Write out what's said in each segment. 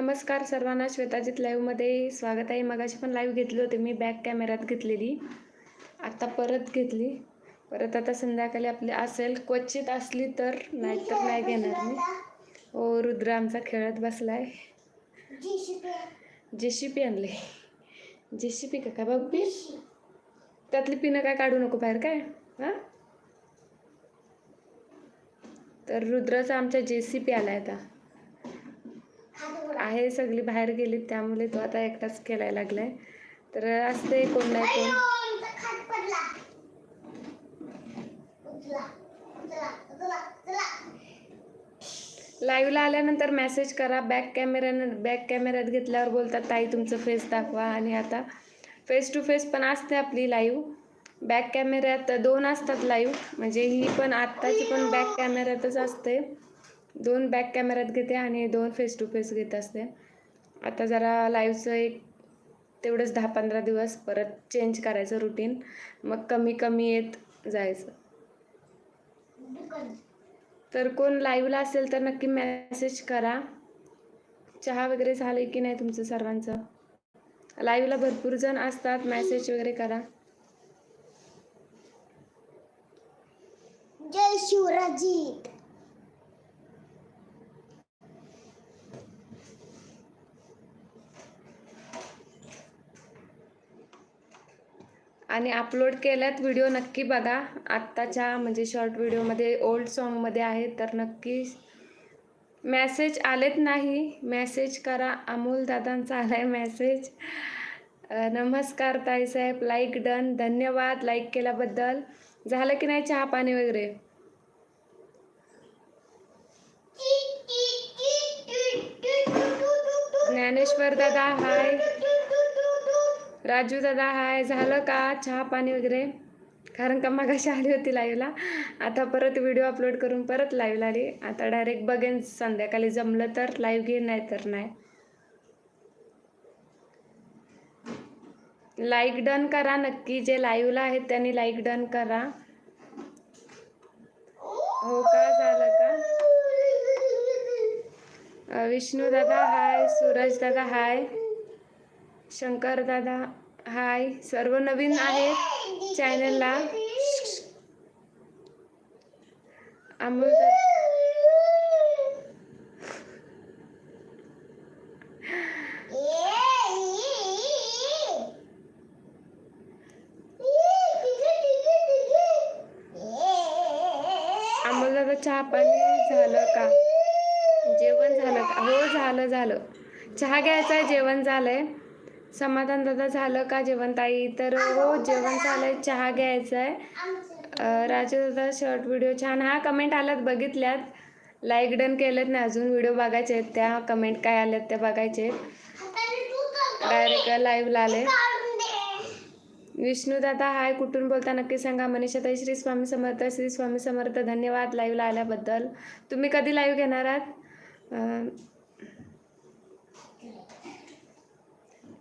नमस्कार सर्वांना श्वेताजीत लाईव्हमध्ये स्वागत आहे. मगाशी पण लाईव्ह घेतली होती मी बॅक कॅमेऱ्यात घेतलेली. आता परत घेतली. परत आता संध्याकाळी आपली असेल क्वचित असली तर नाही तर नाही घेणार मी. हो रुद्र आमचा खेळत बसलाय. जेसीपी आणले. जेसीपी का काय बघ त्यातली पिनं काय काढू नको बाहेर काय? हां? तर रुद्राचा आमच्या जे सी पी आलाय आता. आहे सगळी बाहेर गेली त्यामुळे तो आता एकटाच खेळायला लागलाय. तर असते कोण नाही कोण. लाईव्हला आल्यानंतर मेसेज करा. बॅक कॅमेऱ्यानं बॅक कॅमेऱ्यात घेतल्यावर बोलतात ताई तुमचं फेस दाखवा. आणि आता फेस टू फेस पण असते आपली लाईव्ह बॅक कॅमेऱ्यात दोन असतात लाईव्ह म्हणजे ही पण आत्ताची पण बॅक कॅमेऱ्यातच असते. दोन बॅक कॅमेऱ्यात घेते आणि दोन फेस टू फेस घेत असते. आता जरा लाईव्हचं एक तेवढंच दहा पंधरा दिवस परत चेंज करायचं रुटीन मग कमी कमी येत जायचं. तर कोण लाईव्हला असेल तर नक्की मेसेज करा. चहा वगैरे झालं की नाही तुमचं सर्वांचं? लाईव्हला भरपूर जण असतात मेसेज वगैरे करा. जय शिवराजी. आणि अपलोड केल्यात व्हिडिओ नक्की बघा. आत्ताच्या म्हणजे शॉर्ट व्हिडिओमध्ये ओल्ड सॉन्गमध्ये आहे तर नक्की मॅसेज आलेत नाही. मॅसेज करा. अमोल दादांचा आला आहे मॅसेज नमस्कार ताईसाहेब लाईक डन धन्यवाद लाईक केल्याबद्दल. झालं की नाही चहा पाणी वगैरे? ज्ञानेश्वर दादा हाय राजू दादा हाय. झालं का? चहा पाणी वगैरे? कारण का मगाशी आली होती लाईव्हला आता परत व्हिडिओ अपलोड करून परत लाईव्हला आली. आता डायरेक्ट बघेन संध्याकाळी. जमलं तर लाईव्ह घेईन नाही तर नाही. लाईक डन करा नक्की. जे लाईव्हला आहेत त्यांनी लाईक डन करा. हो का? झालं का? विष्णू दादा हाय. सूरज दादा हाय. शंकर दादा हाय. सर्व नवीन आहेत चॅनलला. अमोल दादा अमोल दादा चहा पाणी झालं का? जेवण झालं का? हो झालं झालं. चहा घ्यायचा आहे जेवण झालंय. समाधान दादा झालं का जेवण ताई? तर हो जेवण झालंय चहा घ्यायचा आहे राजू दादा शॉर्ट व्हिडिओ छान. हा कमेंट आल्यात बघितल्यात. लाईक डन केलेत ना अजून व्हिडिओ बघायचे आहेत त्या. कमेंट काय आल्यात त्या बघायचे डायरेक्ट लाईव्हला आले विष्णू दादा हाय कुठून बोलता नक्की सांगा. मनीषाताई श्री स्वामी समर्थ श्री स्वामी समर्थ. धन्यवाद लाईव्हला आल्याबद्दल. तुम्ही कधी लाईव्ह घेणार आहात?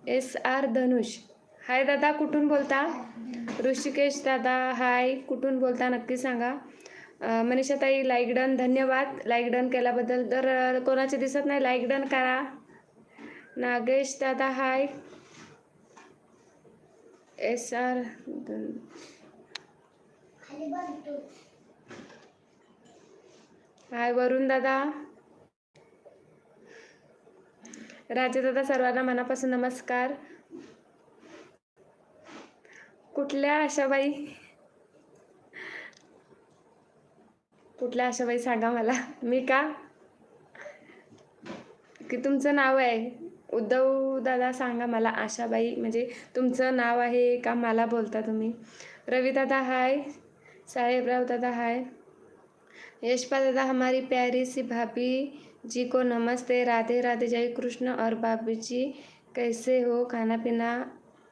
एस आर धनुष. हाय दादा कुठून बोलता? ऋषिकेश दादा हाय. कुठून बोलता नक्की सांगा. मनीषाताई लाईक डन धन्यवाद. लाईक डन केल्याबद्दल तर कोणाचे दिसत नाही लाईक डन करा. नागेश दादा hi. S R hi Varun दादा. राजे दादा सर्वांना मनापासून नमस्कार. कुठल्या आशाबाई? कुठल्या आशाबाई सांगा मला? मी का? की तुमचं नाव आहे? उद्धव दादा सांगा मला आशाबाई. म्हणजे तुमचं नाव आहे का? मला बोलता तुम्ही. रवि दादा हाय. साहेबराव दादा हाय. यशपा दादा हमारी प्यारी सी भाभी. जी को नमस्ते राधे राधे जय कृष्ण। और बाबू जी कैसे हो? खाना पीना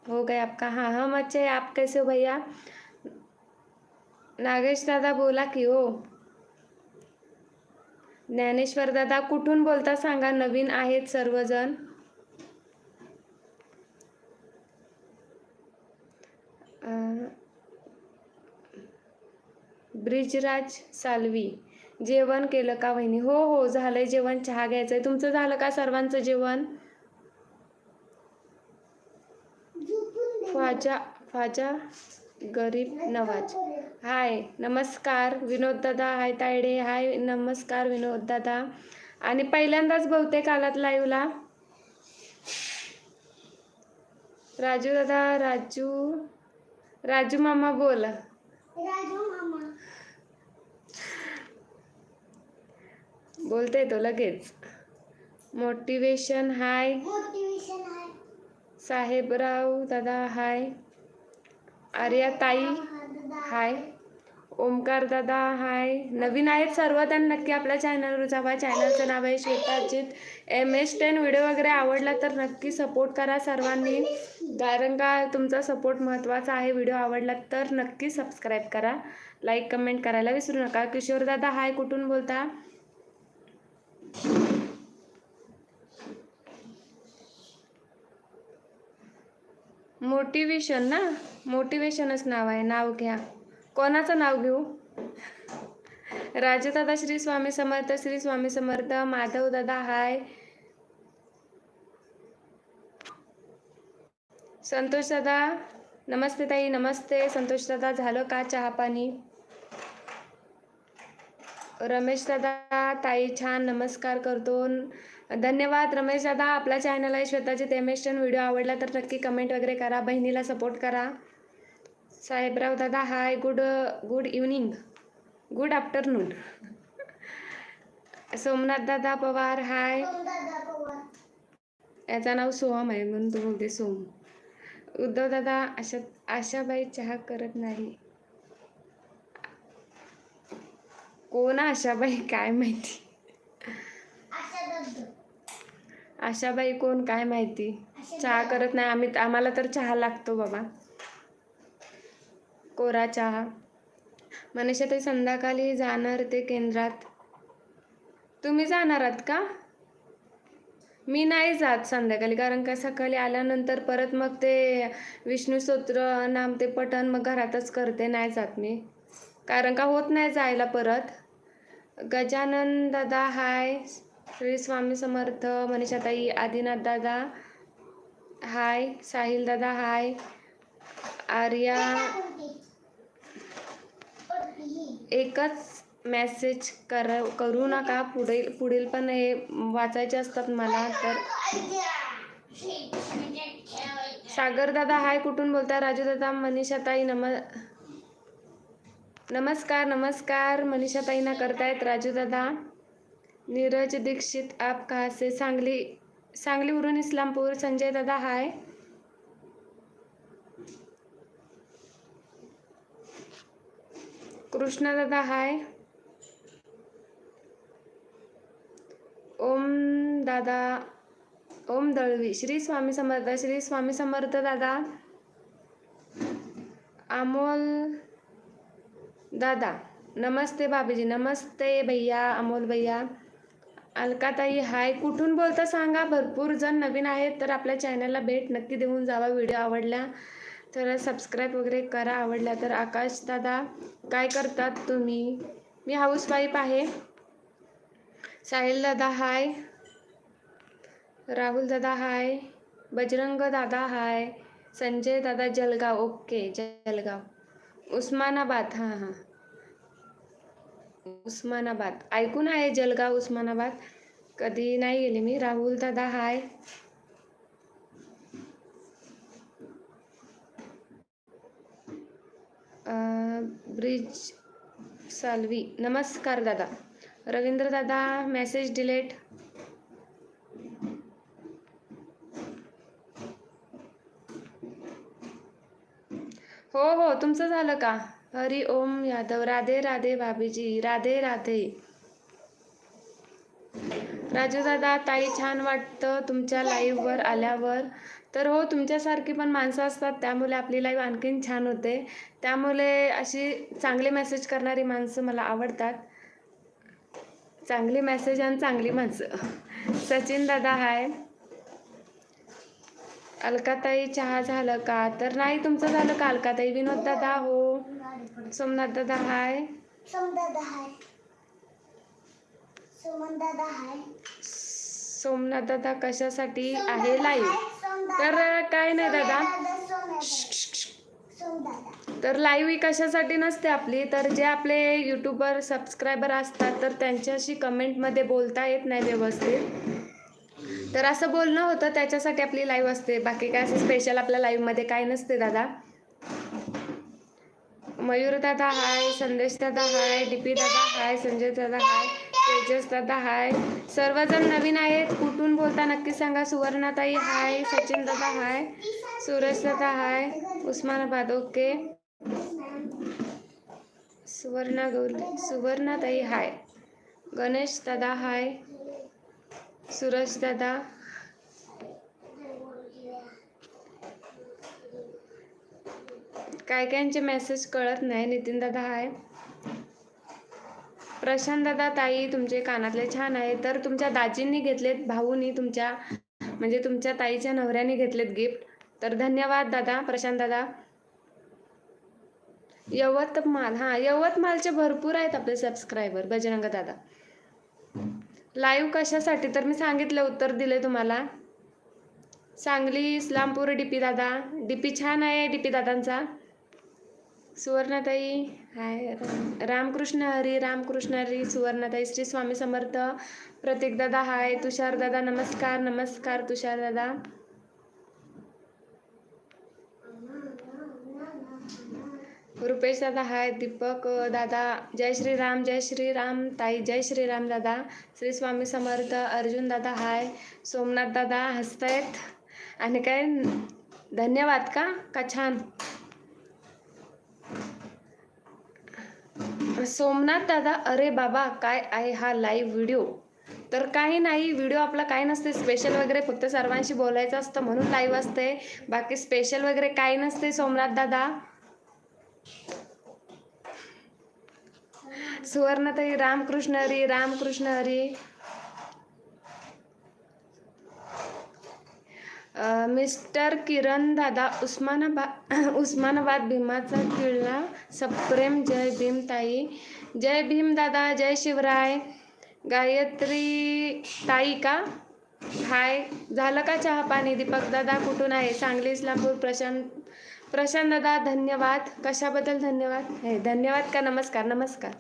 हो गया आपका? हाँ हम अच्छे हैं। आप कैसे हो भैया? नागेश दादा बोला की हो ज्ञानेश्वर दादा कुठून बोलता सांगा? नवीन आहेत सर्वजण. ब्रिजराज सालवी. जेवण केलं का वहिनी? हो हो झालंय जेवण. चहा घ्यायचंय. तुमचं झालं का सर्वांचं जेवण? फाजा फाजा गरीब नवाज. हाय नमस्कार विनोद दादा. हाय तायडे. हाय नमस्कार विनोद दादा. आणि पहिल्यांदाच बहुतेक आलात लाईव्हला राजू दादा राजू. राजू मामा बोल. बोलते तो लगेच. मोटिवेशन हाय साहेबराव दादा हाय आर्या ताई हाय ओमकार दादा हाय नवीन आहेत सर्व त्यांनी नक्की आपल्या चॅनलवर जावा चॅनलचं नाव आहे Shwetajit M S ten video वगैरे आवडला तर नक्की सपोर्ट करा सर्वांनी. कारण का तुमचा सपोर्ट महत्त्वाचा आहे व्हिडिओ आवडला तर नक्की सबस्क्राईब करा. लाईक कमेंट करायला विसरू नका. किशोर दादा हाय कुठून बोलता? मोटिवेशन ना? मोटिवेशनच नाव आहे. नाव घ्या. कोणाचं नाव घेऊ? राजदादा श्री स्वामी समर्थ श्री स्वामी समर्थ माधव दादा हाय. संतोष दादा नमस्ते ताई नमस्ते. संतोष दादा झालं का चहा पाणी? रमेश दादा ताई छान नमस्कार करतो धन्यवाद रमेश दादा आपल्या चॅनल आहे स्वतःचे तेमेशन व्हिडिओ आवडला तर नक्की कमेंट वगैरे करा बहिणीला सपोर्ट करा. साहेबराव दादा hi good good evening good afternoon Somnath दादा पवार हाय याचं नाव सोहम आहे म्हणून तो बोलते सोम. उद्धव दादा आशा आशाबाई चहा करत नाही. कोण आशाबाई? काय माहिती? आशाबाई कोण? काय माहिती? चहा करत नाही. आम्ही आम्हाला तर चहा लागतो बाबा. कोरा चहा. मनीषा ते संध्याकाळी जाणार ते केंद्रात. तुम्ही जाणार आहात का? मी नाही जात संध्याकाळी कारण का सकाळी आल्यानंतर परत मग ते विष्णू स्तोत्र नाम ते पठण मग घरातच करते नाही जात मी. कारण का होत नाही जायला परत? गजानन दादा हाय श्री स्वामी समर्थ मनीषाताई आदिनाथ दादा हाय साहिल दादा हाय आर्या एकच मेसेज कर करू नका. पुढील पुढील पण हे वाचायचे असतात मला तर सागर दादा हाय कुठून बोलताय? राजू दादा मनीषाताई नम नमस्कार नमस्कार. मनीषा ताईना करतायत राजू दादा. नीरज दीक्षित आप कहाँ से? सांगली सांगलीवरून इस्लामपूर. संजय दादा हाय. कृष्ण दादा हाय. ओम दादा ओम दळवी. श्री स्वामी समर्थ श्री स्वामी समर्थ दादा. अमोल दादा नमस्ते बाबीजी नमस्ते भैया अमोल भैया. अलकाताई हाय. कुठून बोलता सांगा. भरपूर जण नवीन आहेत तर आपल्या चॅनलला भेट नक्की देऊन जावा. व्हिडिओ आवडला तर सबस्क्राईब वगैरे करा. आवडल्या तर आकाश दादा काय करतात तुम्ही? मी हाऊसवाईफ आहे. साहिल दादा हाय. राहुल दादा हाय. बजरंग दादा हाय. संजय दादा जलगाव. ओके जलगाव. उस्मानाबाद, हाँ हाँ। उस्मानाबाद। ऐकून आहे जलगाव उस्मानाबाद? कधी नाही गेले मी. राहुल दादा, हाय. ब्रिज सालवी. नमस्कार दादा. रवींद्र दादा मेसेज डिलेट हो हो तुमचं झालं का? हरी ओम यादव राधे राधे भाभीजी राधे राधे. राजू दादा ताई छान वाटतं तुमच्या लाईव्हवर आल्यावर. तर हो तुमच्यासारखी पण माणसं असतात त्यामुळे आपली लाईव्ह आणखीन छान होते. त्यामुळे अशी चांगले मेसेज करणारी माणसं मला आवडतात. चांगली मेसेज आणि चांगली माणसं. सचिन दादा हाय अलकाताई चहा झालं का? तर नाही तुमचं झालं का अलकाताई? विनोद दादा हो. सोमनाथ दादा हाय. सोमनाथ दादा कशासाठी आहे लाईव्ह तर काय नाही दादा. तर लाईव्ह ही कशासाठी नसते आपली? तर जे आपले यूट्यूबर सबस्क्रायबर असतात तर त्यांच्याशी कमेंटमध्ये बोलता येत नाही व्यवस्थित. तर असं बोलणं होतं त्याच्यासाठी आपली लाईव्ह असते. बाकी काय असं स्पेशल आपल्या लाईव्हमध्ये काय नसते दादा. मयूर दादा हाय संदेश दादा हाय डीपी दादा हाय संजय दादा हाय तेजस दादा हाय. सर्वजण नवीन आहेत. कुठून बोलता नक्की सांगा. सुवर्णाताई हाय सचिन दादा हाय सूरज दादा हाय उस्मानाबाद ओके. सुवर्णा गौरी सुवर्णाताई हाय. गणेश दादा हाय. सूरज दादा. काय कायांचे मेसेज कळत नाही. नितीन दादा हाय. प्रशांत दादा ताई तुमचे कानातले छान आहे. तर तुमच्या दाजींनी घेतलेत भाऊनी तुमच्या म्हणजे तुमच्या ताईच्या नवऱ्याने घेतलेत गिफ्ट तर धन्यवाद दादा प्रशांत दादा. यवतमाल हां यवतमालचे भरपूर आहेत आपले सबस्क्रायबर बजरंग दादा. लाईव्ह कशासाठी? तर मी सांगितलं उत्तर दिले तुम्हाला. सांगली इस्लामपूर डीपी दादा. डीपी छान आहे डीपी दादांचा. सुवर्णाताई हाय. राम- रामकृष्ण हरी रामकृष्ण हरी सुवर्णाताई श्री स्वामी समर्थ. प्रतीक दादा हाय. तुषार दादा नमस्कार नमस्कार तुषार रुपेश दादा हाय दीपक दादा जय श्रीराम जय श्रीराम ताई जय श्रीराम दादा श्री स्वामी समर्थ अर्जुन दादा हाय सोमनाथ दादा हसतायत आणि काय धन्यवाद का? का छान? सोमनाथ दादा अरे बाबा काय आहे हा लाईव्ह व्हिडिओ तर काही नाही व्हिडिओ आपला काय नसते स्पेशल वगैरे फक्त सर्वांशी बोलायचं असतं म्हणून लाईव्ह असते. बाकी स्पेशल वगैरे काय नसते सोमनाथ दादा. सुवर्णताई रामकृष्ण हरी रामकृष्ण हरी. मिस्टर किरण दादा उस्मानाबाद उस्मानाबाद भीमाचा किल्ला. सप्रेम जय भीमताई जय भीम दादा जय शिवराय. गायत्री ताई का? हाय. झालं का चहा पाणी? दीपक दादा कुठून आहे? सांगली इस्लामपूर प्रशांत प्रशांत दादा धन्यवाद. कशाबद्दल धन्यवाद? हे धन्यवाद का नमस्कार? नमस्कार.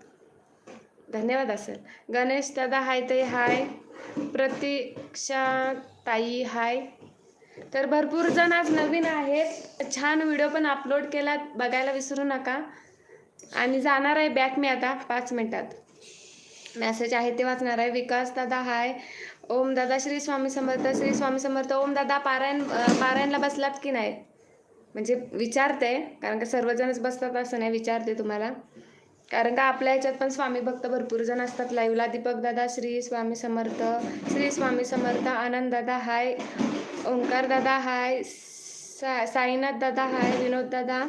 धन्यवाद असेल. गणेश दादा हाय ते हाय. प्रतीक्षा ताई हाय. तर भरपूर जण आज नवीन आहेत. छान व्हिडिओ पण अपलोड केला बघायला विसरू नका. आणि जाणार आहे बॅक मी आता पाच मिनटात. मेसेज आहे ते वाचणार आहे. विकास दादा हाय. ओम दादा श्री स्वामी समर्थ श्री स्वामी समर्थ. ओम दादा पारायण पारायणला बसलात की नाही? म्हणजे विचारते कारण का सर्वजणच बसतात असं नाही विचारते तुम्हाला. कारण का आपल्या ह्याच्यात पण स्वामी भक्त भरपूर जण असतात लाईव्हला दीपक दादा श्री स्वामी समर्थ श्री स्वामी समर्थ आनंद दादा हाय. ओंकार दादा हाय. सा साईनाथ दादा हाय. विनोद दादा.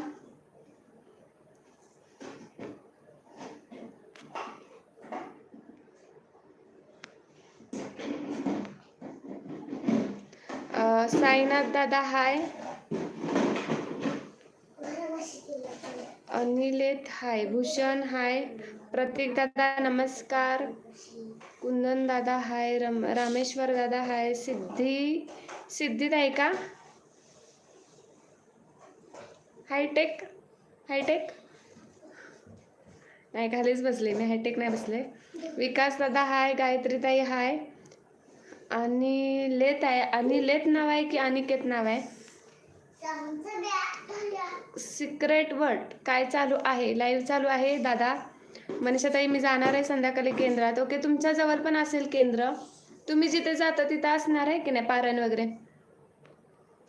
साईनाथ दादा हाय. अनिलेत हाय भूषण हाय प्रतीक दादा नमस्कार कुंदन दादा हाय रम रामेश्वर दादा हाय सिद्धी सिद्धी ताई का? Hitech hitech? नाही खालीच बसले मी हायटेक नाही बसले. विकास दादा हाय गायत्री ताई हाय. आणि लेत आहे आणि लेत नाव आहे की अनिकेत नाव आहे? Secret word. काय चालू आहे? लाईव्ह चालू आहे दादा. मनीषाताई मी जाणार आहे संध्याकाळी केंद्रात. ओके तुमच्या जवळ पण असेल केंद्र. तुम्ही जिथे जाता तिथं असणार आहे की नाही? पारण वगैरे?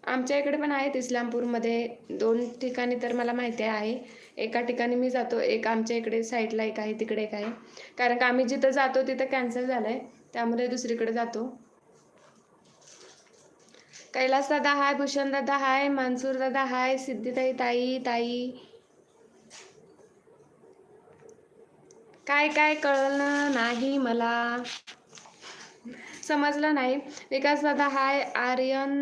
आमच्या इकडे पण आहेत इस्लामपूरमध्ये. दोन ठिकाणी तर मला माहिती आहे. एका ठिकाणी मी जातो एक आमच्या इकडे साईडला एक आहे तिकडे एक आहे. कारण का आम्ही जिथं जातो तिथं कॅन्सल झालं आहे त्यामुळे दुसरीकडे जातो. कैलास दादा हाय भूषण दादा हाय मानसूर दादा हाय सिद्धिताई ताई ताई. काय काय कळलं नाही मला. समजलं नाही. विकास दादा hi Aryan.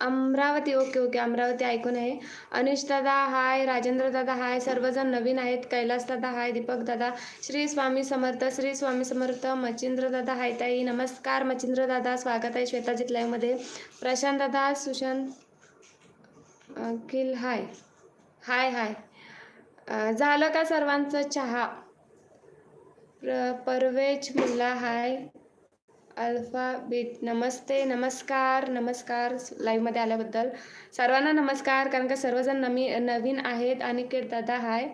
Amravati okay okay Amravati ऐकून आहे अनिश दादा हाय. राजेंद्र दादा हाय. सर्वजण नवीन आहेत. कैलास दादा हाय. दीपक दादा श्री स्वामी समर्थ श्री स्वामी समर्थ मचिंद्र दादा हाय ताई. नमस्कार मचिंद्र दादा. स्वागत आहे श्वेताजित लाईव्हमध्ये प्रशांत दादा सुशांत अखिल हाय. हाय हाय. झालं का सर्वांचं चहा? प्र Parvez Mulla hi. Alpha beat. नमस्ते नमस्कार नमस्कार लाईव्हमध्ये आल्याबद्दल. सर्वांना नमस्कार कारण का सर्वजण नमी नवीन आहेत. अनिकेत दादा हाय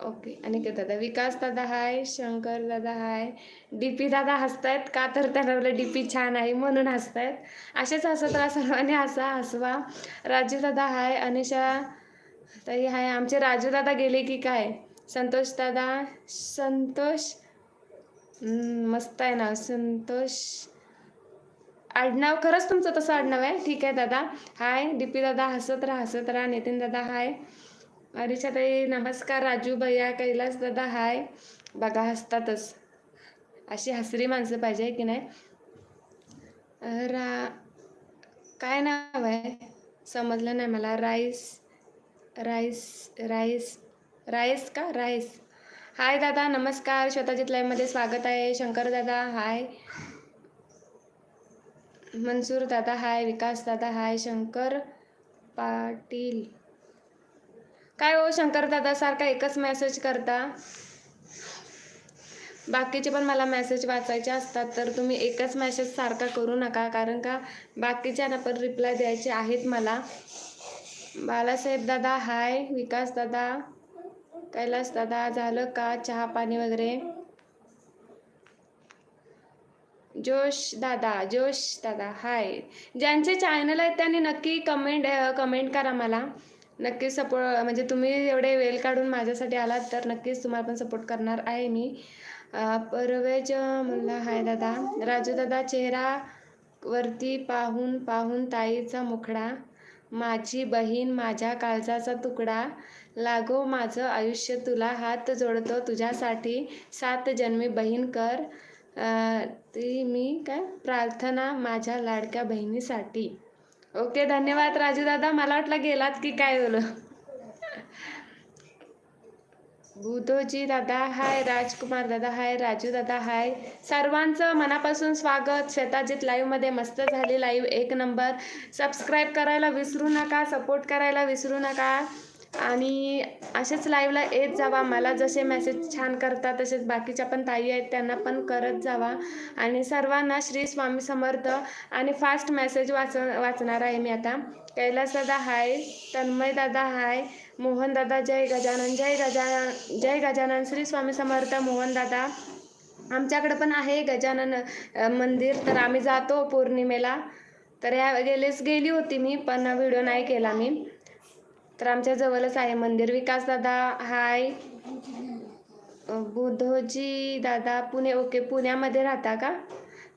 ओके अनिकेत दादा. विकास दादा हाय शंकर दादा हाय डी पी दादा हसतायत. का तर त्यांना डी पी छान आहे म्हणून हसतायत. असेच हसत राहा सर्वांनी हसा हसवा. राजू दादा हाय अनिशा ताई हाय आमचे राजू दादा गेले की काय? संतोष दादा संतोष मस्त आहे ना संतोष. आडनाव खरंच तुमचं तसं आडनाव आहे. ठीक आहे दादा. हाय दीपी दादा हसत राहा हसत राहा. नितीन दादा हाय. ताई नमस्कार. राजू भैया कैलास दादा हाय. बघा हसतातच. अशी हसरी माणसं पाहिजे की नाही? रा काय नाव आहे? समजलं नाही मला. राईस राईस राईस राईस का? राईस. हाय दादा नमस्कार. स्वतःजित लाईव्हमध्ये स्वागत आहे. शंकर दादा हाय. मनसूर दादा हाय. विकास दादा हाय. शंकर पाटील. काय हो शंकर दादा? सारखा एकच मेसेज करता. बाकीचे पण मला मेसेज वाचायचे असतात तर तुम्ही एकच मेसेज सारखा करू नका कारण का बाकीच्यांना पण रिप्लाय द्यायचे आहेत मला. बालासाहेब दादा हाय. विकास दादा कैलास दादा झालं का चहा पाणी वगैरे? जोश दादा जोश दादा हाय. ज्यांचे चॅनल आहेत त्यांनी नक्की कमेंट कमेंट करा मला. नक्की सपोर्ट म्हणजे तुम्ही एवढे वेळ काढून माझ्यासाठी आलात तर नक्कीच तुम्हाला पण सपोर्ट करणार आहे मी. परवेज म्हणला हाय दादा. राजू दादा चेहरा वरती पाहून पाहून ताईचा मुखडा. माझी बहीण माझ्या काळजाचा तुकडा. लागो माझं आयुष्य तुला हात जोडतो तुझ्यासाठी सात जन्मी बहीण कर. ती मी काय? प्रार्थना माझ्या लाडक्या बहिणीसाठी. ओके धन्यवाद राजू दादा मला वाटलं गेलात की काय बोल? बुधोजी दादा हाय. राजकुमार दादा हाय. राजू दादा हाय. सर्वांचं मनापासून स्वागत. शेताजीत लाईव्हमध्ये मस्त झाली लाईव्ह एक नंबर सबस्क्राईब करायला विसरू नका सपोर्ट करायला विसरू नका. आणि असेच लाईव्हला येत जावा. मला जसे मेसेज छान करतात तसेच बाकीच्या पण ताई आहेत त्यांना पण करत जावा. आणि सर्वांना श्री स्वामी समर्थ आणि फास्ट मेसेज वाच वाचणार आहे मी आता. कैलास दादा हाय तन्मय दादा हाय मोहन दादा जय गजानन जय गजानन जय गजानन श्री स्वामी समर्थ मोहन दादा. आमच्याकडे पण आहे गजानन मंदिर. तर आम्ही जातो पौर्णिमेला. तर ह्या गेलेच गेली होती मी पण व्हिडिओ नाही केला मी. तर आमच्या जवळच आहे मंदिर. विकास दादा हाय. अ, बुधोजी दादा पुणे ओके. पुण्यामध्ये राहता का?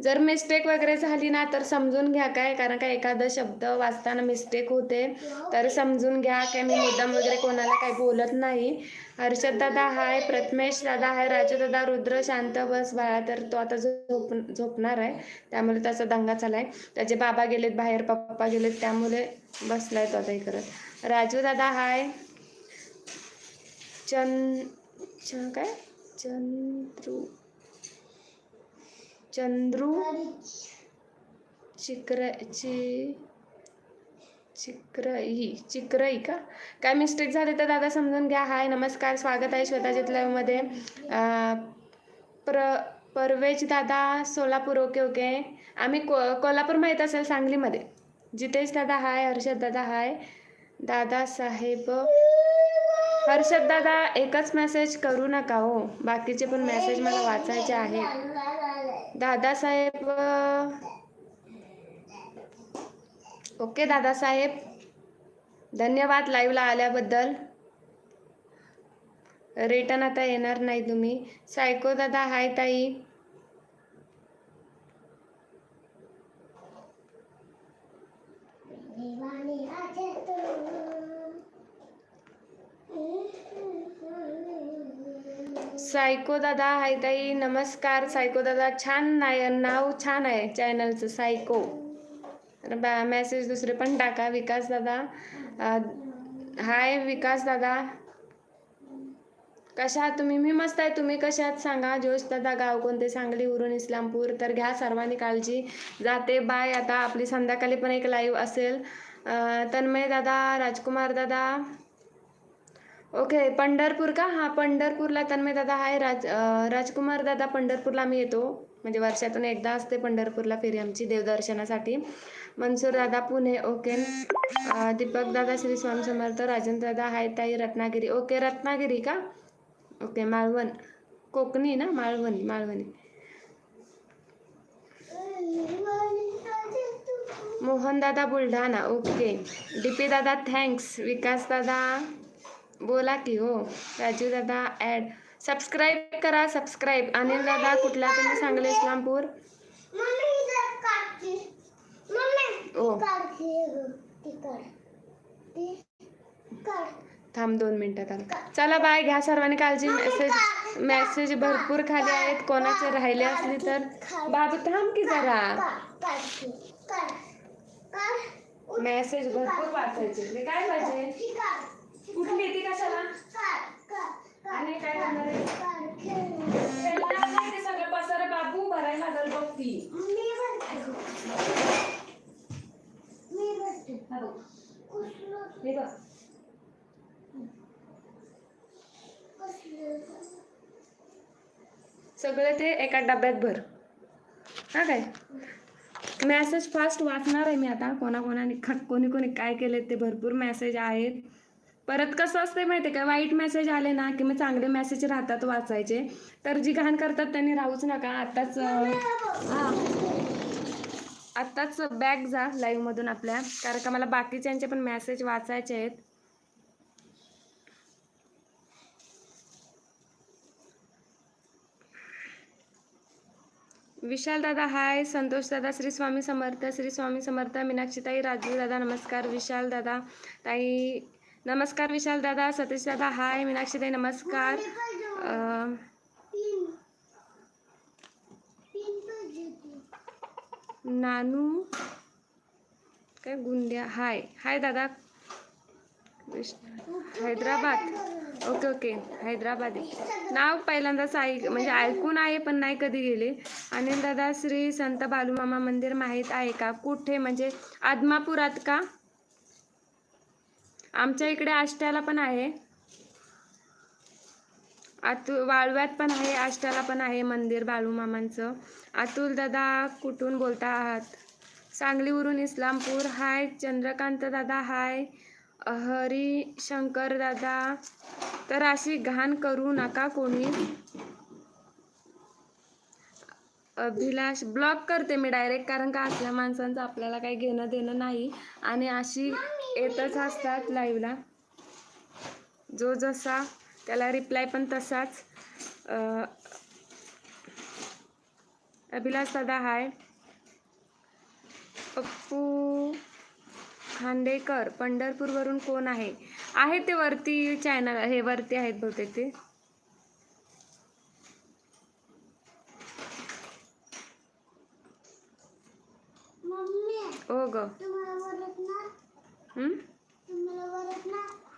जर मिस्टेक वगैरे झाली ना तर समजून घ्या काय? कारण का एखादा शब्द वाचताना मिस्टेक होते. तर समजून घ्या. काय मी मुद्दाम वगैरे कोणाला काही बोलत नाही. हर्षद दादा हाय. प्रथमेश दादा हाय. राजू दादा रुद्र शांत बस बाळा. तर तो आता झोप झोपणार आहे. त्यामुळे त्याचा दंगा चालाय त्याचे बाबा गेलेत बाहेर पप्पा गेलेत. त्यामुळे बसलाय तो आता हे करत राजू दादा हाय. चंद काय? चंद्रू. चंद्रू? चिक्र चि चिक्रई चिक्रई का? काय मिस्टेक झाले तर दादा समजून घ्या. हाय नमस्कार. स्वागत आहे श्वेता लाईव्हमध्ये प्र परवेज दादा सोलापूर. Okay okay. आम्ही को कोल्हापूर माहीत असेल सांगलीमध्ये. जितेश दादा हाय. हर्षद दादा हाय. दादासाहेब. हर्षद दादा एकच मेसेज करू नका हो. बाकीचे पण मेसेज मला वाचायचे आहेत. दादासाहेब ओके दादासाहेब. धन्यवाद लाईव्हला आल्याबद्दल. रिटर्न आता येणार नाही तुम्ही. सायको दादा हाय ताई. सायको दादा हाय ताई नमस्कार. सायको दादा छान नाय नाव छान आहे चॅनलचं सायको. मेसेज दुसरे पण टाका. विकास दादा हाय विकास दादा. कशा आहात तुम्ही? मी मस्त आहे. तुम्ही कशा आहात? सांगा. जोश दादा गाव कोणते? सांगली उरून इस्लामपूर. तर घ्या सर्वांनी काळजी. जाते बाय. आता आपली संध्याकाळी पण एक लाईव्ह असेल. तन्मय दादा राजकुमार दादा. ओके पंढरपूर का? हा पंढरपूरला तन्मय दादा हाय. राज राजकुमार दादा पंढरपूरला आम्ही येतो. म्हणजे वर्षातून एकदा असते पंढरपूरला फेरी आमची देवदर्शनासाठी. मनसूर दादा पुणे. ओके दीपक दादा श्री स्वामी समर्थ. राजेंद्र दादा हाय. ताई रत्नागिरी. ओके रत्नागिरी का? ओके मालवण कोकणी ना? मालवणी मालवणी मोहन दादा बुलढाणा. ओके डीपी दादा थँक्स विकास दादा. बोला की हो. राजू दादा ॲड. सबस्क्राईब करा सबस्क्राईब. अनिल दादा कुठला तुम्ही सांगले इस्लामपूर? ओ. थांब दोन मिनिटात आलं. चला बाय घ्या सर्वांनी काळजी. मेसेज मेसेज भरपूर खाली आहेत. कोणाचे राहिले असली तर. बाबू थांब की जरा. मेसेज भरपूर वाचायचे काय पाहिजे? कुठली येते कशाला? आणि काय करणार आहे? ते सगळं बाबू भरायला लागल बघ ती. हे बघ. सगळं ते एका डब्यात भर. हा काय? मॅसेज फास्ट वाचणार आहे मी आता. कोणाकोणाने कोणी कोणी काय केले ते भरपूर मॅसेज आहेत. परत कसं असते माहिती आहे का? वाईट मेसेज आले ना की मग चांगले मेसेज राहतात वाचायचे. तर जी घाण करतात त्यांनी राहूच नका. आत्ताच अं, आत्ताच बॅग जा लाईव्हमधून आपल्या. कारण का मला बाकीच्यांचे पण मेसेज वाचायचे आहेत. विशाल दादा हाय संतोष दादा श्री स्वामी समर्थ श्री स्वामी समर्थ मीनाक्षीताई राजू दादा नमस्कार. विशाल दादा ताई नमस्कार विशाल दादा सतीश दादा हाय मीनाक्षी दे नमस्कार. नानू काय गुंड्या हाय हाय दादा. हैदराबाद. ओके ओके हैदराबाद नाव पहिल्यांदाच ऐक म्हणजे ऐकून आहे पण नाही कधी गेले. आणि दादा श्री संत बालूमामा मंदिर माहीत आहे का? कुठे? म्हणजे आदमापुरात का? आमच्या इकडे आष्ट्याला पण आहे. आतु वाळव्यात पण आहे आष्ट्याला पण आहे मंदिर बाळूमामांचं अतुल दादा कुठून बोलता आहात सांगलीवरून इस्लामपूर. हाय चंद्रकांत दादा हाय. हरी शंकर दादा. तर अशी घाण करू नका कोणी. अभिलाष ब्लॉक करते मी डायरेक्ट कारण का असल्या माणसांचं आपल्याला काही घेणं देणं नाही. आणि अशी येतच असतात लाईव्हला जो जसा त्याला रिप्लाय पण तसाच. अभिलाष दादा हाय पप्पू खांडेकर पंढरपूरवरून कोण आहे? आहे ते वरती चॅनल हे वरती आहेत बहुतेक ते. हो ग.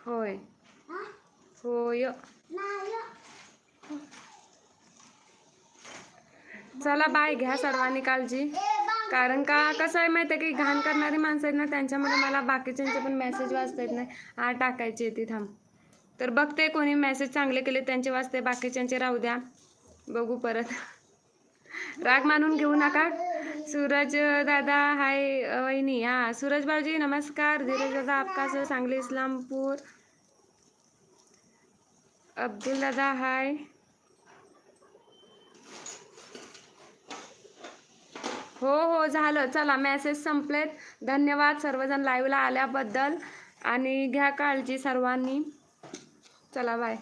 होय. होय. चला बाय घ्या सर्वांनी काळजी. कारण का कसं आहे माहिती आहे की घाण करणारी माणसं आहेत ना त्यांच्यामध्ये मला बाकीच्यांचे पण मेसेज वाचता येत नाही. हा टाकायची येते थांब. तर बघते कोणी मेसेज चांगले केले त्यांचे वाचते बाकीच्यांचे राहू द्या. बघू परत. राग मानून घेऊ नका. सूरज दादा हाय वहिनी. हा सूरज भाऊजी नमस्कार. धीरज दादा आपका सर सांगली इस्लामपूर. अब्दुल दादा हाय. हो हो झालं. चला मेसेज संपलेत. धन्यवाद सर्वजण लाईव्हला आल्याबद्दल. आणि घ्या काळजी सर्वांनी. चला बाय